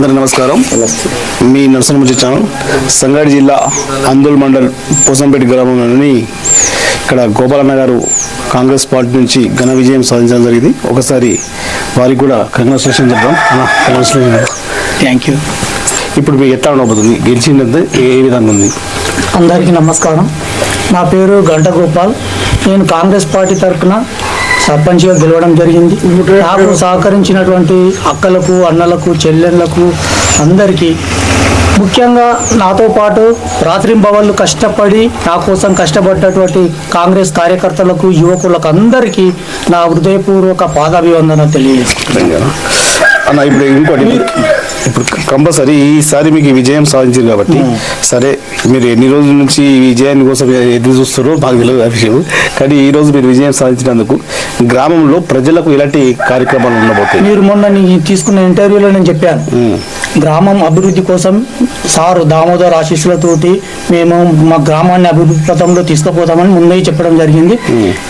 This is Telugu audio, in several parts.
అందరికీ నమస్కారం. మీ నరసింహ ఛానల్ సంగారెడ్డి జిల్లా అందోల్ మండల్ పోసంపేట గ్రామంలోని ఇక్కడ గోపాలన్న గారు కాంగ్రెస్ పార్టీ నుంచి ఘన విజయం సాధించడం జరిగింది. ఒకసారి వారికి కూడా కంగ్రాచులేషన్ చెప్దాం. కంగ్రాచులేషన్. థ్యాంక్ యూ ఇప్పుడు మీకు ఎట్లా ఉండబోతుంది? గెలిచిందంటే ఏ విధంగా ఉంది? అందరికీ నమస్కారం. నా పేరు గంట గోపాల్. నేను కాంగ్రెస్ పార్టీ తరఫున సర్పంచ్గా గెలవడం జరిగింది. నాకు సహకరించినటువంటి అక్కలకు అన్నలకు చెల్లెళ్ళకు అందరికీ ముఖ్యంగా నాతో పాటు రాత్రింబవళ్ళు కష్టపడి నా కోసం కష్టపడ్డటువంటి కాంగ్రెస్ కార్యకర్తలకు యువకులకు అందరికీ నా హృదయపూర్వక పాదాభివందన అన్న ఇప్పుడు ఇంకోటి ఇప్పుడు కంపల్సరీ ఈసారి మీకు ఈ విజయం సాధించారు కాబట్టి సరే మీరు ఎన్ని రోజుల నుంచి ఈ విజయాన్ని కోసం ఎదురు చూస్తారో మాకు తెలియదు ఆ విషయం కానీ ఈ రోజు మీరు విజయం సాధించినందుకు గ్రామంలో ప్రజలకు ఎలాంటి కార్యక్రమాలు ఉండబోతాయి మీరు మొన్న నీ తీసుకున్న ఇంటర్వ్యూలో నేను చెప్పాను. గ్రామం అభివృద్ధి కోసం సారు దామోదర్ ఆశీస్సులతోటి మేము మా గ్రామాన్ని అభివృద్ధి పథంలో తీసుకుపోతామని ముందే చెప్పడం జరిగింది.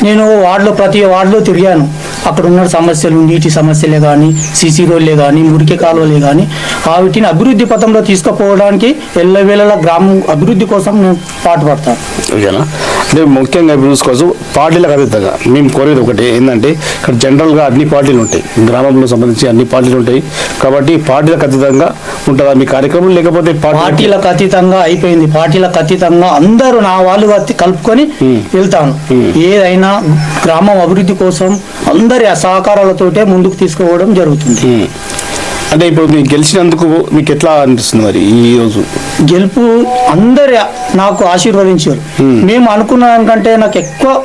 నేను వార్డులో ప్రతి వార్డులో తిరిగాను. అక్కడ ఉన్న సమస్యలు నీటి సమస్యలే కానీ సీసీ రోడ్లే కానీ మురికి కాలువలే కానీ వాటిని అభివృద్ధి పథంలో తీసుకుపోవడానికి ఎల్లవేళలా గ్రామం అభివృద్ధి కోసం నేను పాటుపడతాను ఓకేనా? అంటే ముఖ్యంగా చూసుకోవచ్చు పార్టీలకు అతీతంగా మేము కోరేది ఒకటి ఏంటంటే ఇక్కడ జనరల్గా అన్ని పార్టీలు ఉంటాయి. గ్రామంలో సంబంధించి అన్ని పార్టీలు ఉంటాయి. కాబట్టి పార్టీలకు అతీతంగా ఉంటుందా? మీ కార్యక్రమం లేకపోతే పార్టీ పార్టీలకు అతీతంగా అయిపోయింది. పార్టీలకు అతీతంగా అందరూ నా వాళ్ళు కలుపుకొని వెళ్తాను. ఏదైనా గ్రామం అభివృద్ధి కోసం అందరి సహకారాలతోటే ముందుకు తీసుకుపోవడం జరుగుతుంది. అంటే ఇప్పుడు మీకు గెలిచినందుకు మీకు ఎట్లా అనిపిస్తుంది మరి ఈ రోజు? గెలుపు అందరి నాకు ఆశీర్వదించారు. మేము అనుకున్న దానికంటే నాకు ఎక్కువ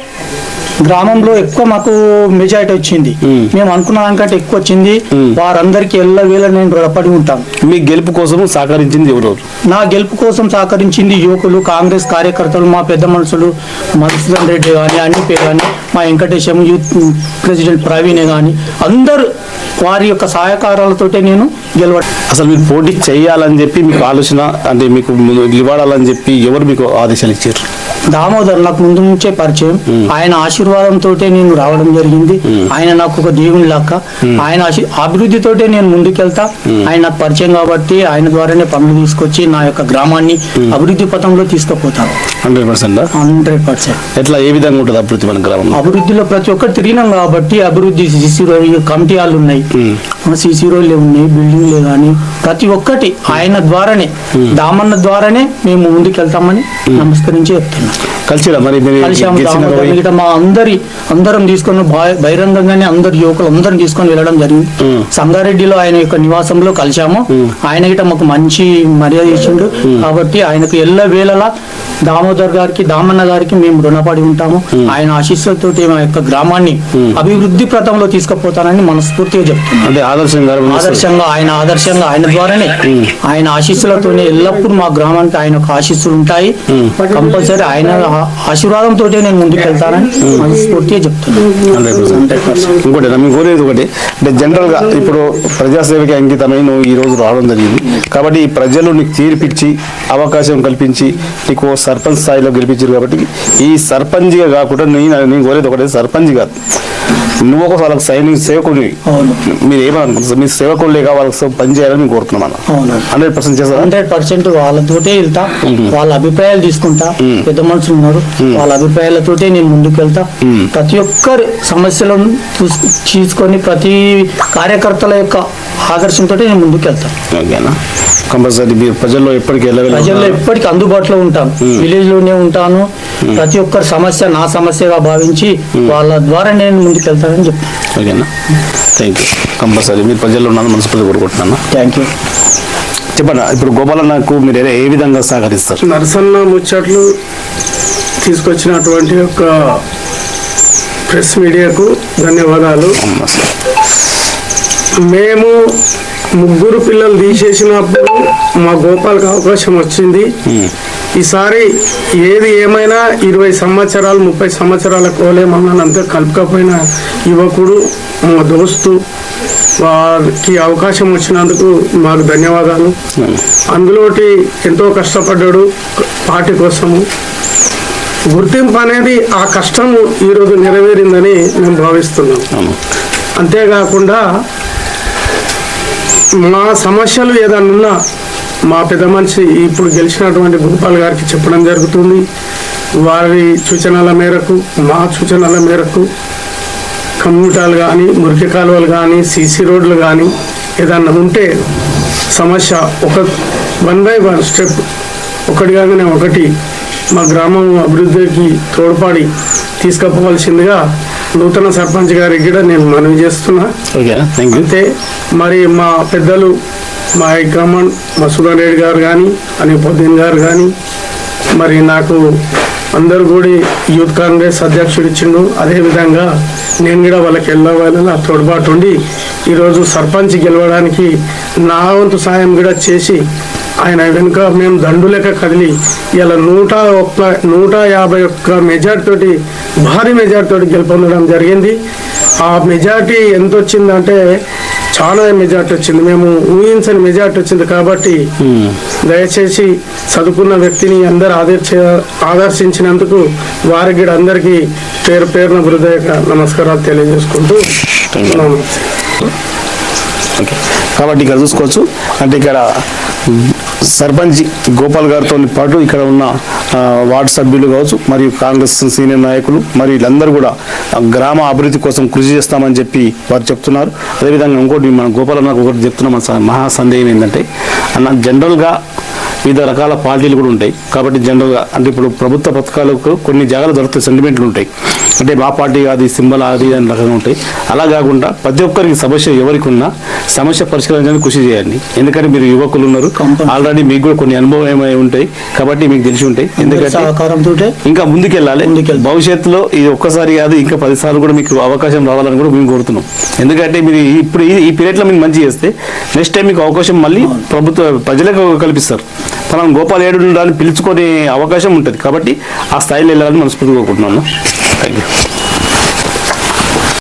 గ్రామంలో ఎక్కువ మాకు మెజారిటీ వచ్చింది. మేము. అనుకున్న దానికంటే ఎక్కువ వచ్చింది. వారందరికీ ఎల్ల వేళ నేను రుణపడి ఉంటాను మీ గెలుపు కోసం సహకరించింది ఎవరెవరు నా గెలుపు కోసం సహకరించింది యువకులు కాంగ్రెస్ కార్యకర్తలు మా పెద్ద మనుషులు మధుసూదన్ రెడ్డి కానీ అన్నిపే కానీ మా వెంకటేశం యూత్ ప్రెసిడెంట్ ప్రవీణ్ కానీ అందరూ వారి యొక్క సహకారాలతోటే నేను గెలవడం అసలు మీరు పోటీ చేయాలని చెప్పి మీకు ఆలోచన అంటే మీకు నిలబడాలని చెప్పి ఎవరు మీకు ఆదేశాలు ఇచ్చారు? దామోదర్ నాకు ముందు నుంచే పరిచయం. ఆయన ఆశీర్వాదంతో నేను రావడం జరిగింది. ఆయన నాకు ఒక దేవుని లెక్క. ఆయన అభివృద్ధితోటే నేను ముందుకెళ్తా. ఆయన నాకు పరిచయం కాబట్టి ఆయన ద్వారానే పనులు తీసుకొచ్చి నా యొక్క గ్రామాన్ని అభివృద్ధి పథంలో తీసుకుపోతాను హండ్రెడ్ పర్సెంట్? Hundred percent. ఎట్లా ఏ విధంగా ఉంటుంది అభివృద్ధి మన గ్రామంలో? అభివృద్ధిలో ప్రతి ఒక్కరు తిరిగినాం కాబట్టి అభివృద్ధి సిసి కమిటీ హాల్ ఉన్నాయి. సిసి రోడ్లే ఉన్నాయి బిల్డింగ్లే కానీ ప్రతి ఒక్కటి ఆయన ద్వారానే దామన్న ద్వారానే మేము ముందుకెళ్తామని నమస్కరించి చెప్తున్నాం. కలిసిరా మరి మా అందరి అందరం తీసుకొని బహిరంగంగానే అందరు యువకులు అందరం తీసుకొని వెళ్ళడం జరిగింది సంగారెడ్డిలో ఆయన యొక్క నివాసంలో కలిశాము. ఆయన గిట మాకు మంచి మర్యాద ఇచ్చిండు. కాబట్టి ఆయనకు ఎల్ల వేళలా దామోదర్ గారికి దామన్న గారికి మేము రుణపడి ఉంటాము. ఆయన ఆశీస్సులతో మా యొక్క గ్రామాన్ని అభివృద్ధి ప్రతంలో తీసుకుపోతానని మనస్ఫూర్తిగా చెప్తున్నాను. అంటే ఆదర్శంగా ఆదర్శంగా ఆయన ఆదర్శంగా ఆయన ద్వారానే ఆయన ఆశీస్సులతోనే ఎల్లప్పుడూ మా గ్రామానికి ఆయన ఆశీస్సులు ఉంటాయి. కంపల్సరీ ఆయన ఆశీర్వాదంతో నేను ముందుకు వెళ్తానని మనస్ఫూర్తిగా చెప్తున్నాను ఇంకోటి మేము కోరేది ఒకటి? అంటే జనరల్గా ఇప్పుడు ప్రజాసేవకి అంకితమై నువ్వు ఈ రోజు రావడం జరిగింది. కాబట్టి ఈ ప్రజలు నీకు తీర్పిచ్చి అవకాశం కల్పించి నీకు సర్పంచ్ స్థాయిలో గెలిపించారు కాబట్టి ఈ సర్పంచ్గా కాకుండా నేను నేను కోరేది ఒకటి సర్పంచ్ కాదు. నువ్వు ఒక వాళ్ళకి సైనిక సేవకుని అవును. మీరు ఏమనుకుంటున్నారు? మీ సేవకులేగా వాళ్ళకి పని చేయాలని నేను కోరుతున్నాను అవును. హండ్రెడ్ పర్సెంట్ చేస్తారా? హండ్రెడ్ పర్సెంట్ వాళ్ళతోటే వెళ్తా. వాళ్ళ అభిప్రాయాలు తీసుకుంటా. పెద్ద మనుషులు ఉన్నారు. వాళ్ళ అభిప్రాయాలతోటే నేను ముందుకు వెళ్తా ప్రతి ఒక్కరి సమస్యలను తీసుకొని ప్రతి కార్యకర్తల యొక్క ఆదర్శంతో నేను ముందుకు వెళ్తాను ఓకేనా? కంపల్సరీ మీరు ప్రజల్లో ఎప్పటికీ ప్రజల్లో ఎప్పటికీ అందుబాటులో ఉంటాను. విలేజ్లోనే ఉంటాను. ప్రతి ఒక్కరి సమస్య నా సమస్యగా భావించి వాళ్ళ ద్వారా నేను ముందుకు వెళ్తానని చెప్తాను. ఓకేనా? థ్యాంక్ యూ కంపల్సరీ మీరు ప్రజల్లో ఉన్నాను మనస్ఫూర్తి కోరుకుంటున్నాను. థ్యాంక్ యూ చెప్పండి ఇప్పుడు గోపాలన్నకు మీరు ఏ- ఏ విధంగా సహకరిస్తారు? నరసన్న ముచ్చట్లు తీసుకొచ్చినటువంటి యొక్క ప్రెస్ మీడియాకు ధన్యవాదాలు. మేము ముగ్గురు పిల్లలు తీసేసినప్పుడు మా గోపాల్కి అవకాశం వచ్చింది. ఈసారి ఏది ఏమైనా ఇరవై సంవత్సరాలు ముప్పై సంవత్సరాల కోలేమన్నంతా కలుపుకపోయిన యువకుడు మా దోస్తు వారికి అవకాశం వచ్చినందుకు మాకు ధన్యవాదాలు. అందులోటి ఎంతో కష్టపడ్డాడు పార్టీ కోసము. గుర్తింపు అనేది ఆ కష్టము ఈరోజు నెరవేరిందని మేము భావిస్తున్నాం అంతేకాకుండా మా సమస్యలు ఏదైనా ఉన్నా మా పెద్ద మనిషి ఇప్పుడు గెలిచినటువంటి గోపాల్ గారికి చెప్పడం జరుగుతుంది. వారి సూచనల మేరకు మా సూచనల మేరకు కమ్యూనిటాలు కానీ మురికి కాలువలు కానీ సీసీ రోడ్లు కానీ ఏదన్నా ఉంటే సమస్య ఒక వన్ బై వన్ స్టెప్ ఒకటి కాగానే ఒకటి మా గ్రామం అభివృద్ధికి తోడ్పడి తీసుకుపోవాల్సిందిగా నూతన సర్పంచ్ గారికి కూడా నేను మనవి చేస్తున్నా. అయితే మరి మా పెద్దలు మా హైకమాండ్ మసూదన్ రెడ్డి గారు కానీ అనిపుద్దీన్ గారు కానీ మరి నాకు అందరు కూడా యూత్ కాంగ్రెస్ అధ్యక్షుడు ఇచ్చిండు. అదేవిధంగా నేను కూడా వాళ్ళకి వెళ్ళవాలని నా తోడ్పాటు ఉండి ఈరోజు సర్పంచ్ గెలవడానికి నా వంతు సాయం కూడా చేసి ఆయన వెనుక మేము దండు లెక్క కదిలి ఇలా నూట ఒక్క నూట యాభై ఒక్క మెజార్టీ తోటి భారీ మెజార్టీ తోటి గెలుపొందడం జరిగింది. ఆ మెజార్టీ ఎంత వచ్చిందంటే చాలా మెజార్టీ వచ్చింది. మేము ఊహించని మెజార్టీ వచ్చింది కాబట్టి దయచేసి చదువుకున్న వ్యక్తిని అందరు ఆదర్శ ఆదర్శించినందుకు వారికి అందరికీ పేరు పేరున హృదయ నమస్కారాలు తెలియజేసుకుంటూ కాబట్టి ఇక్కడ చూసుకోవచ్చు. అంటే ఇక్కడ సర్పంచ్ గోపాల్ గారితో పాటు ఇక్కడ ఉన్న వార్డు సభ్యులు కావచ్చు మరియు కాంగ్రెస్ సీనియర్ నాయకులు మరియు వీళ్ళందరూ కూడా గ్రామ అభివృద్ధి కోసం కృషి చేస్తామని చెప్పి వారు చెప్తున్నారు. అదేవిధంగా ఇంకోటి మన గోపాల్ అన్నకు ఒకటి చెప్తున్నాం మన మహా సందేహం ఏంటంటే అన్న జనరల్గా వివిధ రకాల పార్టీలు కూడా ఉంటాయి. కాబట్టి జనరల్గా అంటే ఇప్పుడు ప్రభుత్వ పథకాలకు కొన్ని జాగాలు దొరుకుతాయి సెంటిమెంట్లు ఉంటాయి. అంటే మా పార్టీ అది సింబల్ అది అని రకంగా ఉంటాయి. అలా కాకుండా ప్రతి ఒక్కరికి సమస్య ఎవరికి ఉన్నా సమస్య పరిష్కరించడానికి కృషి చేయండి. ఎందుకంటే మీరు యువకులు ఉన్నారు. ఆల్రెడీ మీకు కూడా కొన్ని అనుభవం ఏమై ఉంటాయి. కాబట్టి మీకు తెలిసి ఉంటాయి. ఎందుకంటే ఇంకా ముందుకెళ్ళాలి. భవిష్యత్తులో ఇది ఒక్కసారి కాదు ఇంకా పది సార్లు కూడా మీకు అవకాశం రావాలని కూడా మేము కోరుతున్నాం. ఎందుకంటే మీరు ఇప్పుడు ఈ- ఈ పీరియడ్లో మీరు మంచి చేస్తే నెక్స్ట్ టైం మీకు అవకాశం మళ్ళీ ప్రభుత్వ ప్రజలకు కల్పిస్తారు. మనం గోపాల్ ఏడు పిలుచుకునే అవకాశం ఉంటుంది. కాబట్టి ఆ స్థాయిలో వెళ్ళాలని మనస్ఫూర్తిగా కోరుకుంటున్నాను. Thank you